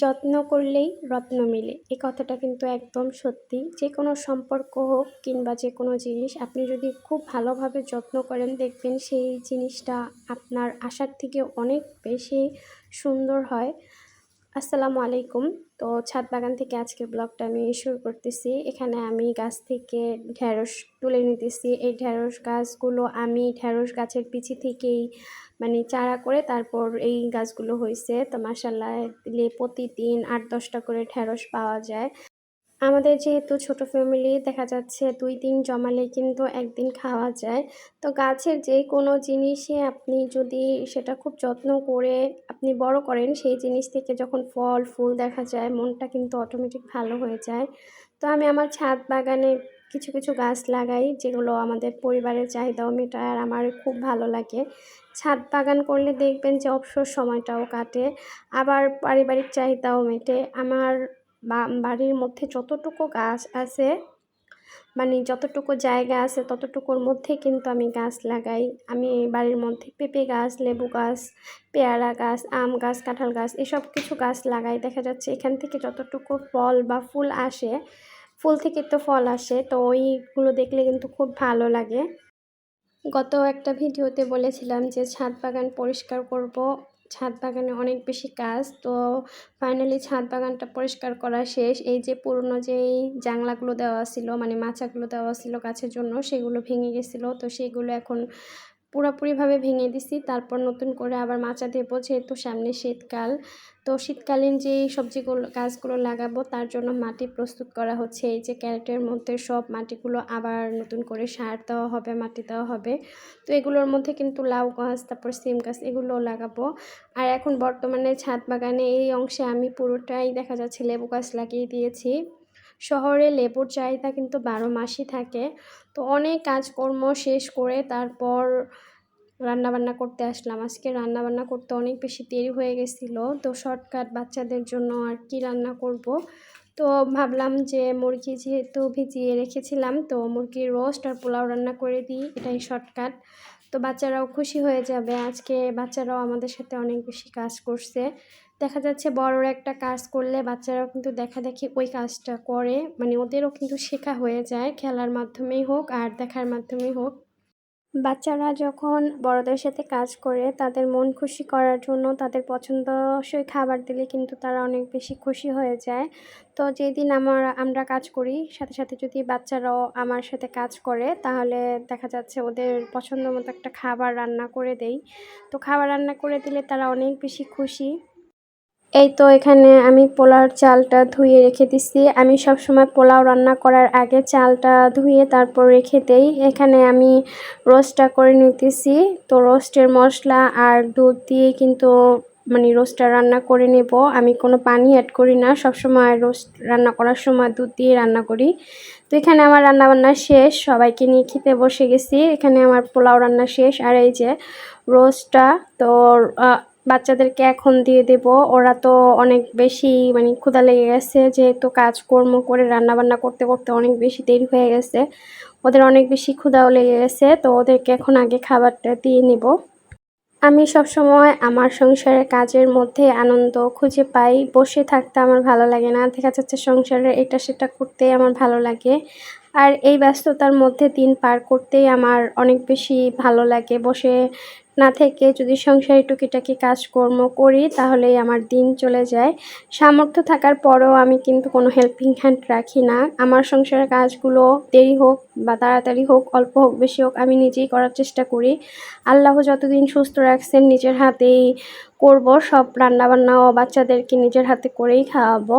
যত্ন করলেই রত্ন মেলে। এই কথাটা কিন্তু একদম সত্যি। যে কোনো সম্পর্ক হোক কিংবা যে কোনো জিনিস, আপনি যদি খুব ভালোভাবে যত্ন করেন, দেখবেন সেই জিনিসটা আপনার আশার থেকে অনেক বেশি সুন্দর হয়। আসসালামু আলাইকুম। তো ছাদ বাগান থেকে আজকে ব্লগটা আমি শুরু করতেছি। এখানে আমি গাছ থেকে ঢ্যাঁড়স তুলে নিতেছি। এই ঢ্যাঁড়স গাছগুলো আমি ঢ্যাঁড়স গাছের পিছি থেকেই মানে চারা করে তারপর এই গাছগুলো হয়েছে তো মাসাল্লাহ দিলে প্রতিদিন আট দশটা করে ঢ্যাঁড়স পাওয়া যায়। আমাদের যেহেতু ছোট ফ্যামিলি দেখা যাচ্ছে দুই দিন জমালে কিন্তু একদিন খাওয়া যায়। তো গাছের যে কোনো জিনিসে আপনি যদি সেটা খুব যত্ন করে আপনি বড় করেন, সেই জিনিস থেকে যখন ফল, ফুল দেখা যায়, মনটা কিন্তু অটোমেটিক ভালো হয়ে যায়। তো আমি আমার ছাদ বাগানে কিছু কিছু গাছ লাগাই যেগুলো আমাদের পরিবারের চাহিদাও মেটায় আর আমার খুব ভালো লাগে। ছাদ বাগান করলে দেখবেন যে অবসর সময়টাও কাটে, আবার পারিবারিক চাহিদাও মেটে। আমার বাড়ির মধ্যে যতটুকু গাছ আছে মানে যতটুকু জায়গা আছে ততটুকুর মধ্যে কিন্তু আমি গাছ লাগাই। আমি বাড়ির মধ্যে পেঁপে গাছ, লেবু গাছ, পেয়ারা গাছ, আম গাছ, কাঁঠাল গাছ, এসব কিছু গাছ লাগাই। দেখা যাচ্ছে এখান থেকে যতটুকু ফল বা ফুল আসে ফুল থেকে তো ফল আসে, তো ওইগুলো দেখলে কিন্তু খুব ভালো লাগে। গত একটা ভিডিওতে বলেছিলাম যে ছাদ বাগান পরিষ্কার করব। ছাদ বাগানে অনেক বেশি কাজ, তো ফাইনালি ছাদ বাগানটা পরিষ্কার করা শেষ। এই যে পুরনো যেই জাংলাগুলো দেওয়া ছিল মানে মাচাগুলো দেওয়া ছিল গাছের জন্য, সেগুলো ভেঙে গেছিল, তো সেগুলো এখন পুরোপুরিভাবে ভেঙে দিছি। তারপর নতুন করে আবার মাচা দেবো যেহেতু সামনে শীতকাল। তো শীতকালীন যে সবজিগুলো, গাছগুলো লাগাবো, তার জন্য মাটি প্রস্তুত করা হচ্ছে। এই যে ক্যারেটের মধ্যে সব মাটিগুলো আবার নতুন করে সার দেওয়া হবে, মাটি দেওয়া হবে। তো এগুলোর মধ্যে কিন্তু লাউ গাছ, তারপর সিম গাছ, এগুলো লাগাবো। আর এখন বর্তমানে ছাদ বাগানে এই অংশে আমি পুরোটাই দেখা যাচ্ছে লেবু গাছ লাগিয়ে দিয়েছি। শহরে লেবুর চাহিদা কিন্তু বারো মাসই থাকে। তো অনেক কাজকর্ম শেষ করে তারপর রান্নাবান্না করতে আসলাম। আজকে রান্নাবান্না করতে অনেক বেশি দেরি হয়ে গেছিল, তো শর্টকাট বাচ্চাদের জন্য আর কি রান্না করব। তো ভাবলাম যে মুরগি যেহেতু ভিজিয়ে রেখেছিলাম, তো মুরগির রোস্ট আর পোলাও রান্না করে দিই, এটাই শর্টকাট। তো বাচ্চারাও খুশি হয়ে যাবে। আজকে বাচ্চারাও আমাদের সাথে অনেক বেশি কাজ করছে। দেখা যাচ্ছে বড়রা একটা কাজ করলে বাচ্চারাও কিন্তু দেখা দেখি ওই কাজটা করে। মানে ওদেরও কিন্তু শেখা হয়ে যায়, খেলার মাধ্যমেই হোক আর দেখার মাধ্যমেই হোক। বাচ্চারা যখন বড়দের সাথে কাজ করে, তাদের মন খুশি করার জন্য তাদের পছন্দসই খাবার দিলে কিন্তু তারা অনেক বেশি খুশি হয়ে যায়। তো যেদিন আমার, আমরা কাজ করি, সাথে সাথে যদি বাচ্চারাও আমার সাথে কাজ করে, তাহলে দেখা যাচ্ছে ওদের পছন্দ মতো একটা খাবার রান্না করে দেই। তো খাবার রান্না করে দিলে তারা অনেক বেশি খুশি। এই তো এখানে আমি পোলাওর চালটা ধুয়ে রেখে দিচ্ছি আমি সব সময় পোলাও রান্না করার আগে চালটা ধুয়ে তারপর রেখে দেই। এখানে আমি রোস্টটা করে নিতেছি। তো রোস্টের মশলা আর দুধ দিয়ে কিন্তু মানে রোস্টটা রান্না করে নেব। আমি কোনো পানি অ্যাড করি না। সব সময় রোস্ট রান্না করার সময় দুধ দিয়ে রান্না করি। তো এখানে আমার রান্নাবান্না শেষ। সবাইকে নিয়ে খেতে বসে গেছি। এখানে আমার পোলাও রান্না শেষ। আর এই যে রোস্টটা তো বাচ্চাদেরকে এখন দিয়ে দেব। ওরা তো অনেক বেশি মানে ক্ষুধা লেগে গেছে, যেহেতু কাজকর্ম করে রান্নাবান্না করতে করতে অনেক বেশি দেরি হয়ে গেছে। ওদের অনেক বেশি ক্ষুধাও লেগে গেছে, তো ওদেরকে এখন আগে খাবারটা দিয়ে নেব। আমি সব সময় আমার সংসারের কাজের মধ্যে আনন্দ খুঁজে পাই। বসে থাকতে আমার ভালো লাগে না, দেখা যাচ্ছে সংসারের এটা সেটা করতে আমার ভালো লাগে। আর এই ব্যস্ততার মধ্যে দিন পার করতেই আমার অনেক বেশি ভালো লাগে। বসে না থেকে যদি সংসারে টুকিটাকি কাজকর্ম করি, তাহলেই আমার দিন চলে যায়। সামর্থ্য থাকার পরেও আমি কিন্তু কোনো হেল্পিং হ্যান্ড রাখি না। আমার সংসারের কাজগুলো দেরি হোক বা তাড়াতাড়ি হোক, অল্প হোক, বেশি হোক, আমি নিজেই করার চেষ্টা করি। আল্লাহ যতদিন সুস্থ রাখছেন, নিজের হাতেই করব। সব রান্নাবান্নাও বাচ্চাদেরকে নিজের হাতে করেই খাওয়াবো।